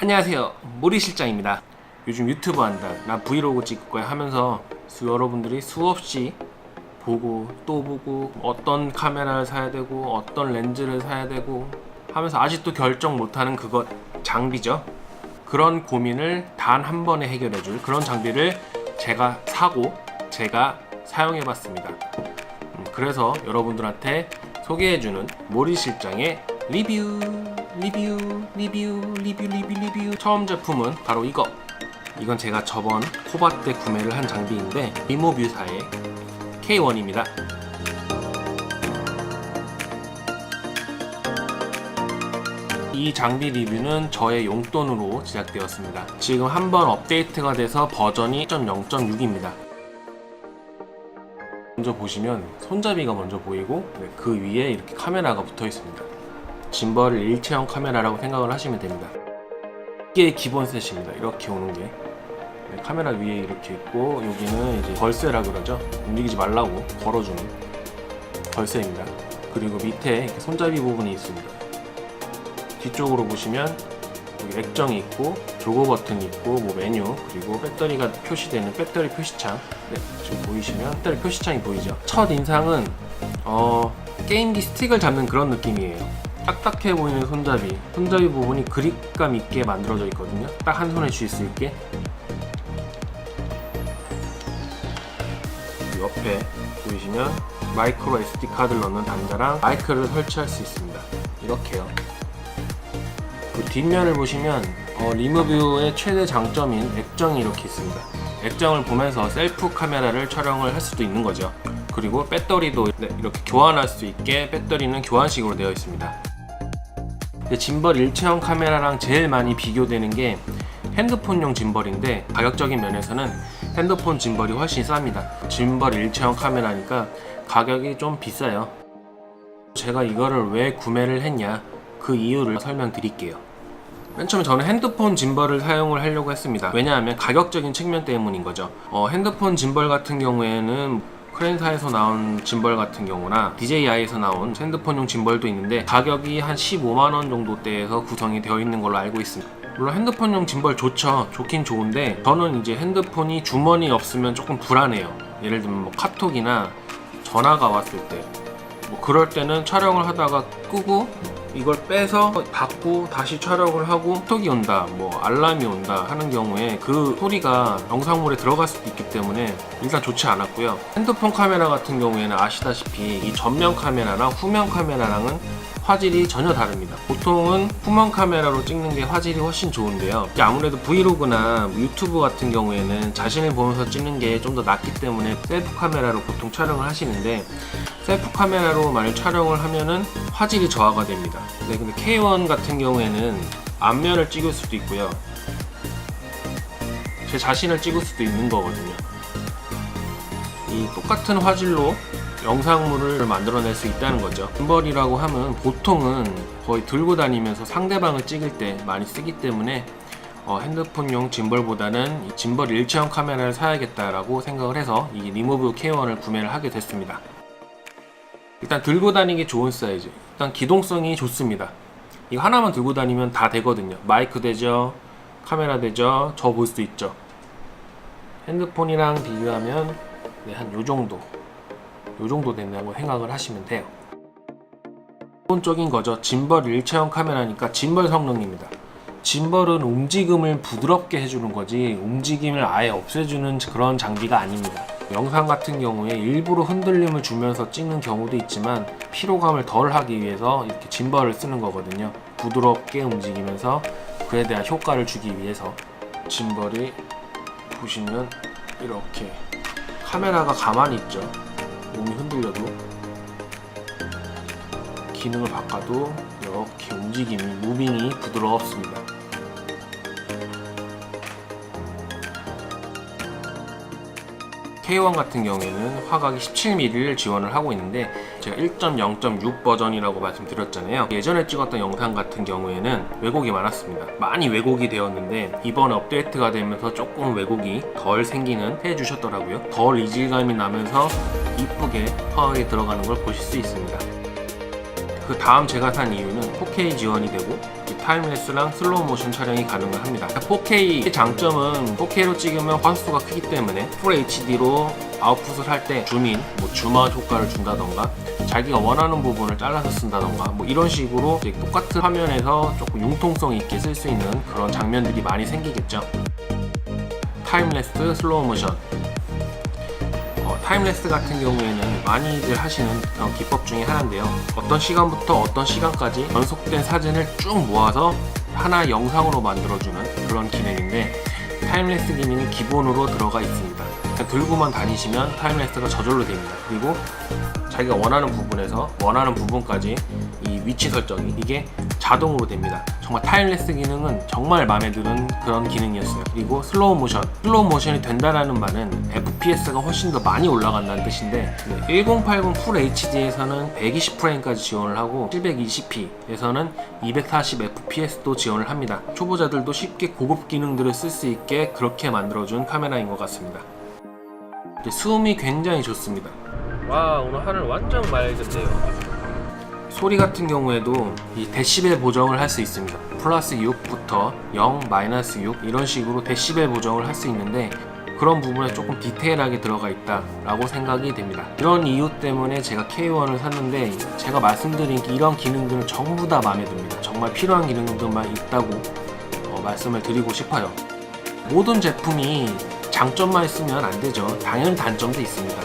안녕하세요. 모리 실장입니다. 요즘 유튜브 한다. 나 브이로그 찍을 거야 하면서 수- 여러분들이 수없이 보고 또 보고 어떤 카메라를 사야 되고 어떤 렌즈를 사야 되고 하면서 아직도 결정 못하는 그것 장비죠. 그런 고민을 단 한 번에 해결해 줄 그런 장비를 제가 사고 제가 사용해 봤습니다. 음, 그래서 여러분들한테 소개해 주는 모리 실장의 리뷰 리뷰 리뷰 리뷰 리뷰 리뷰. 처음 제품은 바로 이거. 이건 제가 저번 코바 때 구매를 한 장비인데 리모뷰사의 K1입니다. 이 장비 리뷰는 저의 용돈으로 제작되었습니다. 지금 한 번 업데이트가 돼서 버전이 1.0.6입니다. 먼저 보시면 손잡이가 먼저 보이고 네, 그 위에 이렇게 카메라가 붙어 있습니다. 짐벌 일체형 카메라라고 생각을 하시면 됩니다. 이게 기본 셋입니다. 이렇게 오는 게 네, 카메라 위에 이렇게 있고 여기는 이제 걸쇠라 그러죠. 움직이지 말라고 걸어주는 걸쇠입니다. 그리고 밑에 손잡이 부분이 있습니다. 뒤쪽으로 보시면 여기 액정이 있고 조거 버튼이 있고 뭐 메뉴 그리고 배터리가 표시되는 배터리 표시창 네, 지금 보이시면 배터리 표시창이 보이죠 첫 인상은 어, 게임기 스틱을 잡는 그런 느낌이에요 딱딱해 보이는 손잡이 손잡이 부분이 그립감 있게 만들어져 있거든요 딱 한 손에 쥘 수 있게 그 옆에 보이시면 마이크로 SD 카드를 넣는 단자랑 마이크를 설치할 수 있습니다 이렇게요 그 뒷면을 보시면 어, 리무뷰의 최대 장점인 액정이 이렇게 있습니다. 액정을 보면서 셀프 카메라를 촬영을 할 수도 있는 거죠. 그리고 배터리도 네, 이렇게 교환할 수 있게 배터리는 교환식으로 되어 있습니다. 짐벌 일체형 카메라랑 제일 많이 비교되는 게 핸드폰용 짐벌인데 가격적인 면에서는 핸드폰 짐벌이 훨씬 쌉니다. 짐벌 일체형 카메라니까 가격이 좀 비싸요. 제가 이거를 왜 구매를 했냐 그 이유를 설명드릴게요. 맨 처음에 저는 핸드폰 짐벌을 사용을 하려고 했습니다. 왜냐하면 가격적인 측면 때문인 거죠. 어, 핸드폰 짐벌 같은 경우에는 크랜사에서 나온 짐벌 같은 경우나 DJI에서 나온 핸드폰용 짐벌도 있는데 가격이 한 15만원 정도대에서 구성이 되어 있는 걸로 알고 있습니다. 물론 핸드폰용 짐벌 좋죠. 좋긴 좋은데 저는 이제 핸드폰이 주머니 없으면 조금 불안해요. 예를 들면 뭐 카톡이나 전화가 왔을 때 뭐 그럴 때는 촬영을 하다가 끄고 이걸 빼서 받고 다시 촬영을 하고 톡이 온다 뭐 알람이 온다 하는 경우에 그 소리가 영상물에 들어갈 수도 있기 때문에 일단 좋지 않았고요. 핸드폰 카메라 같은 경우에는 아시다시피 이 전면 카메라랑 후면 카메라랑은 화질이 전혀 다릅니다. 보통은 후면 카메라로 찍는 게 화질이 훨씬 좋은데요. 아무래도 브이로그나 유튜브 같은 경우에는 자신을 보면서 찍는 게 좀 더 낫기 때문에 셀프 카메라로 보통 촬영을 하시는데 셀프 카메라로 만약 촬영을 하면은 화질이 저하가 됩니다. 네, 근데 K1 같은 경우에는 앞면을 찍을 수도 있고요. 제 자신을 찍을 수도 있는 거거든요. 이 똑같은 화질로 영상물을 만들어낼 수 있다는 거죠. 짐벌이라고 하면 보통은 거의 들고 다니면서 상대방을 찍을 때 많이 쓰기 때문에 어, 핸드폰용 짐벌보다는 이 짐벌 일체형 카메라를 사야겠다라고 생각을 해서 이 리모브 K1을 구매를 하게 됐습니다. 일단 들고 다니기 좋은 사이즈. 일단 기동성이 좋습니다. 이거 하나만 들고 다니면 다 되거든요. 마이크 되죠, 카메라 되죠, 저 볼 수 있죠. 핸드폰이랑 비교하면 네, 한요 정도, 요 정도 된다고 생각을 하시면 돼요. 기본적인 거죠. 짐벌 일체형 카메라니까 짐벌 성능입니다. 짐벌은 움직임을 부드럽게 해주는 거지 움직임을 아예 없애주는 그런 장비가 아닙니다. 영상 같은 경우에 일부러 흔들림을 주면서 찍는 경우도 있지만 피로감을 덜 하기 위해서 이렇게 짐벌을 쓰는 거거든요. 부드럽게 움직이면서 그에 대한 효과를 주기 위해서 짐벌이 보시면 이렇게 카메라가 가만히 있죠. 몸이 흔들려도 기능을 바꿔도 이렇게 움직임이 무빙이 부드럽습니다. K1 같은 경우에는 화각이 17mm를 지원을 하고 있는데 제가 1.0.6 버전이라고 말씀드렸잖아요. 예전에 찍었던 영상 같은 경우에는 왜곡이 많았습니다. 많이 왜곡이 되었는데 이번 업데이트가 되면서 조금 왜곡이 덜 생기는 해주셨더라고요. 덜 이질감이 나면서 이쁘게 화각이 들어가는 걸 보실 수 있습니다. 그 다음 제가 산 이유는 4K 지원이 되고 이 타임레스랑 슬로우 모션 촬영이 가능합니다. 4K 장점은 4K로 찍으면 화素수가 크기 때문에 풀 HD로 아웃풋을 할 때 줌인, 뭐 줌아웃 효과를 준다던가 자기가 원하는 부분을 잘라서 쓴다던가 뭐 이런 식으로 똑같은 화면에서 조금 융통성 있게 쓸 수 있는 그런 장면들이 많이 생기겠죠. 타임레스 슬로우 모션 어, 타임레스 같은 경우에는 많이들 하시는 그런 기법 중에 하나인데요. 어떤 시간부터 어떤 시간까지 연속된 사진을 쭉 모아서 하나 영상으로 만들어주는 그런 기능인데 타임레스 기능이 기본으로 들어가 있습니다. 그냥 들고만 다니시면 타임레스가 저절로 됩니다. 그리고 자기가 원하는 부분에서 원하는 부분까지 이 위치 설정이 이게 자동으로 됩니다. 정말 타임레스 기능은 정말 마음에 드는 그런 기능이었어요. 그리고 슬로우 모션. 슬로우 모션이 된다라는 말은 FPS가 훨씬 더 많이 올라간다는 뜻인데 1080 풀 HD에서는 120프레임까지 지원을 하고 720p에서는 240 FPS도 지원을 합니다. 초보자들도 쉽게 고급 기능들을 쓸 수 있게 그렇게 만들어준 카메라인 것 같습니다. 이제 수음이 굉장히 좋습니다. 와 오늘 하늘 완전 맑은데요. 소리 같은 경우에도 이 데시벨 보정을 할 수 있습니다. 플러스 6부터 0, 마이너스 6 이런 식으로 데시벨 보정을 할 수 있는데 그런 부분에 조금 디테일하게 들어가 있다라고 생각이 됩니다. 이런 이유 때문에 제가 K1을 샀는데 제가 말씀드린 이런 기능들은 전부 다 마음에 듭니다. 정말 필요한 기능들만 있다고 어, 말씀을 드리고 싶어요. 모든 제품이 장점만 있으면 안 되죠. 당연히 단점도 있습니다.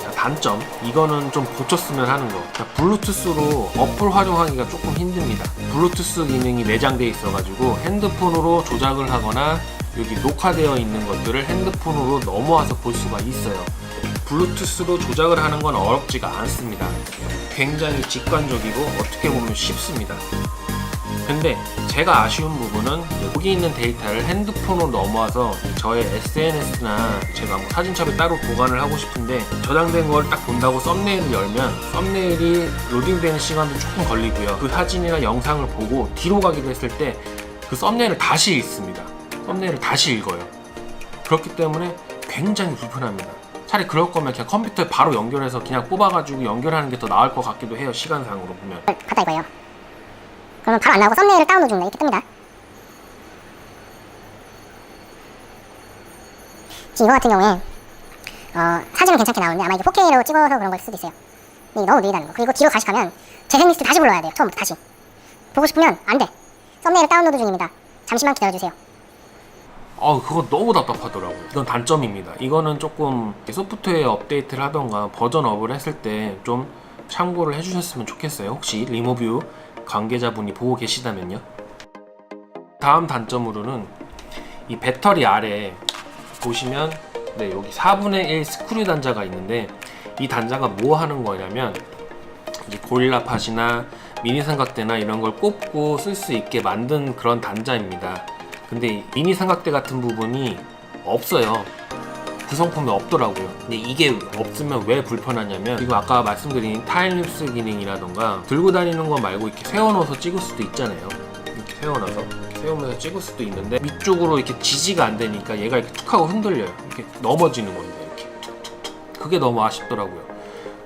자, 단점 이거는 좀 고쳤으면 하는 거. 자, 블루투스로 어플 활용하기가 조금 힘듭니다. 블루투스 기능이 내장되어 있어가지고 핸드폰으로 조작을 하거나 여기 녹화되어 있는 것들을 핸드폰으로 넘어와서 볼 수가 있어요. 블루투스로 조작을 하는 건 어렵지가 않습니다. 굉장히 직관적이고 어떻게 보면 쉽습니다. 근데 제가 아쉬운 부분은 여기 있는 데이터를 핸드폰으로 넘어와서 저의 SNS나 제가 뭐 사진첩에 따로 보관을 하고 싶은데 저장된 걸 딱 본다고 썸네일을 열면 썸네일이 로딩되는 시간도 조금 걸리고요. 그 사진이나 영상을 보고 뒤로 가기로 했을 때 그 썸네일을 다시 읽습니다. 썸네일을 다시 읽어요. 그렇기 때문에 굉장히 불편합니다. 차라리 그럴 거면 그냥 컴퓨터에 바로 연결해서 그냥 뽑아가지고 연결하는 게 더 나을 것 같기도 해요. 시간상으로 보면. 봤다 이거예요. 그러면 바로 안 나오고 썸네일을 다운로드 중다 이렇게 뜹니다. 지금 이거 같은 경우에 어, 사진은 괜찮게 나오는데 아마 이게 4K로 찍어서 그런 걸 수도 있어요. 근데 너무 느리다는 거. 그리고 뒤로 다시 가면 재생 리스트 다시 불러야 돼요. 처음부터 다시. 보고 싶으면 안 돼. 썸네일 다운로드 중입니다. 잠시만 기다려주세요. 어, 그거 너무 답답하더라고요. 이건 단점입니다. 이거는 조금 소프트웨어 업데이트를 하던가 버전업을 했을 때 좀 참고를 해주셨으면 좋겠어요. 혹시 리모뷰 관계자분이 보고 계시다면요. 다음 단점으로는 이 배터리 아래 보시면 네, 여기 4분의 1 스크류 단자가 있는데 이 단자가 뭐 하는 거냐면 이제 고릴라 팟이나 미니 삼각대나 이런 걸 꼽고 쓸 수 있게 만든 그런 단자입니다. 근데 이 미니 삼각대 같은 부분이 없어요. 구성품이 없더라고요. 근데 이게 없으면 왜 불편하냐면 그리고 아까 말씀드린 타임랩스 기능이라던가 들고 다니는 거 말고 이렇게 세워놓아서 찍을 수도 있잖아요. 이렇게 세워놔서 이렇게 세우면서 찍을 수도 있는데 위쪽으로 이렇게 지지가 안 되니까 얘가 이렇게 툭 하고 흔들려요. 이렇게 넘어지는 겁니다. 이렇게. 그게 너무 아쉽더라고요.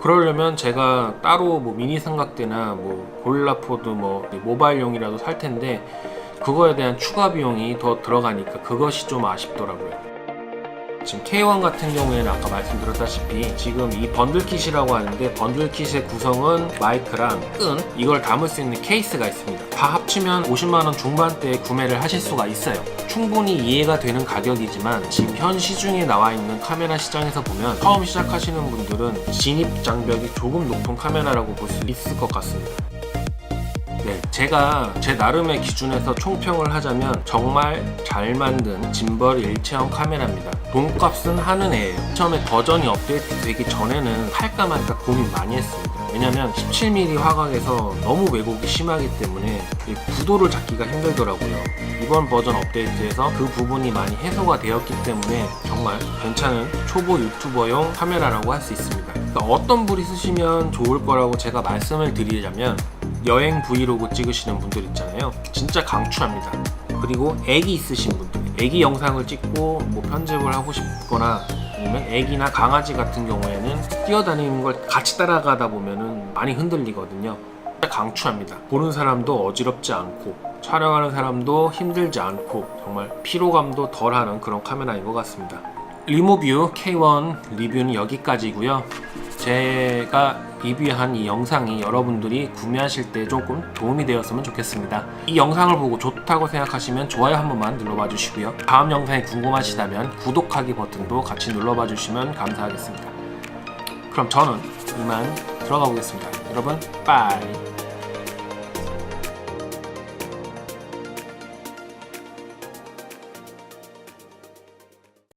그러려면 제가 따로 뭐 미니 삼각대나 뭐 고릴라포드 뭐 모바일용이라도 살 텐데 그거에 대한 추가 비용이 더 들어가니까 그것이 좀 아쉽더라고요. 지금 K1 같은 경우에는 아까 말씀드렸다시피 지금 이 번들킷이라고 하는데 번들킷의 구성은 마이크랑 끈 이걸 담을 수 있는 케이스가 있습니다. 다 합치면 50만원 중반대에 구매를 하실 수가 있어요. 충분히 이해가 되는 가격이지만 지금 현 시중에 나와 있는 카메라 시장에서 보면 처음 시작하시는 분들은 진입 장벽이 조금 높은 카메라라고 볼 수 있을 것 같습니다. 네, 제가 제 나름의 기준에서 총평을 하자면 정말 잘 만든 짐벌 일체형 카메라입니다. 돈값은 하는 애예요. 처음에 버전이 업데이트 되기 전에는 할까 말까 고민 많이 했습니다. 왜냐면 17mm 화각에서 너무 왜곡이 심하기 때문에 이 구도를 잡기가 힘들더라고요. 이번 버전 업데이트에서 그 부분이 많이 해소가 되었기 때문에 정말 괜찮은 초보 유튜버용 카메라라고 할 수 있습니다. 그러니까 어떤 불이 쓰시면 좋을 거라고 제가 말씀을 드리자면 여행 브이로그 찍으시는 분들 있잖아요. 진짜 강추합니다. 그리고 애기 있으신 분들, 애기 영상을 찍고 뭐 편집을 하고 싶거나 아니면 애기나 강아지 같은 경우에는 뛰어다니는 걸 같이 따라가다 보면은 많이 흔들리거든요. 진짜 강추합니다. 보는 사람도 어지럽지 않고 촬영하는 사람도 힘들지 않고 정말 피로감도 덜하는 그런 카메라인 것 같습니다. 리모뷰 K1 리뷰는 여기까지고요. 제가 리뷰한 이 영상이 여러분들이 구매하실 때 조금 도움이 되었으면 좋겠습니다. 이 영상을 보고 좋다고 생각하시면 좋아요 한 번만 눌러봐 주시고요. 다음 영상이 궁금하시다면 구독하기 버튼도 같이 눌러봐 주시면 감사하겠습니다. 그럼 저는 이만 들어가 보겠습니다. 여러분, 빠이.